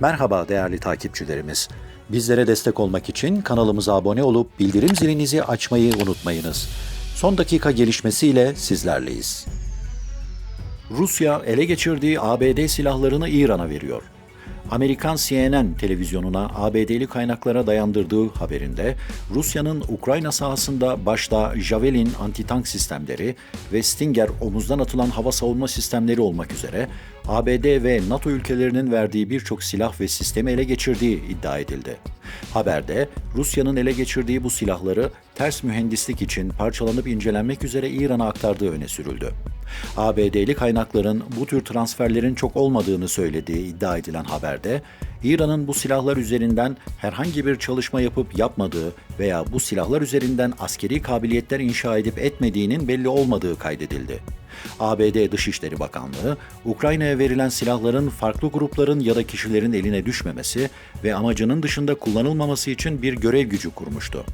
Merhaba değerli takipçilerimiz. Bizlere destek olmak için kanalımıza abone olup bildirim zilinizi açmayı unutmayınız. Son dakika gelişmesiyle sizlerleyiz. Rusya ele geçirdiği ABD silahlarını İran'a veriyor. Amerikan CNN televizyonuna ABD'li kaynaklara dayandırdığı haberinde Rusya'nın Ukrayna sahasında başta Javelin antitank sistemleri ve Stinger omuzdan atılan hava savunma sistemleri olmak üzere ABD ve NATO ülkelerinin verdiği birçok silah ve sistemi ele geçirdiği iddia edildi. Haberde Rusya'nın ele geçirdiği bu silahları ters mühendislik için parçalanıp incelenmek üzere İran'a aktardığı öne sürüldü. ABD'li kaynakların bu tür transferlerin çok olmadığını söylediği iddia edilen haberde, İran'ın bu silahlar üzerinden herhangi bir çalışma yapıp yapmadığı veya bu silahlar üzerinden askeri kabiliyetler inşa edip etmediğinin belli olmadığı kaydedildi. ABD Dışişleri Bakanlığı, Ukrayna'ya verilen silahların farklı grupların ya da kişilerin eline düşmemesi ve amacının dışında kullanılmaması için bir görev gücü kurmuştu.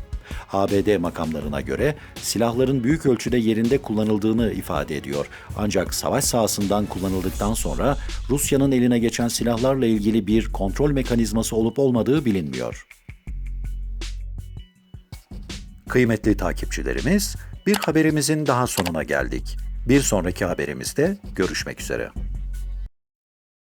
ABD makamlarına göre silahların büyük ölçüde yerinde kullanıldığını ifade ediyor. Ancak savaş sahasından kullanıldıktan sonra Rusya'nın eline geçen silahlarla ilgili bir kontrol mekanizması olup olmadığı bilinmiyor. Kıymetli takipçilerimiz, bir haberimizin daha sonuna geldik. Bir sonraki haberimizde görüşmek üzere.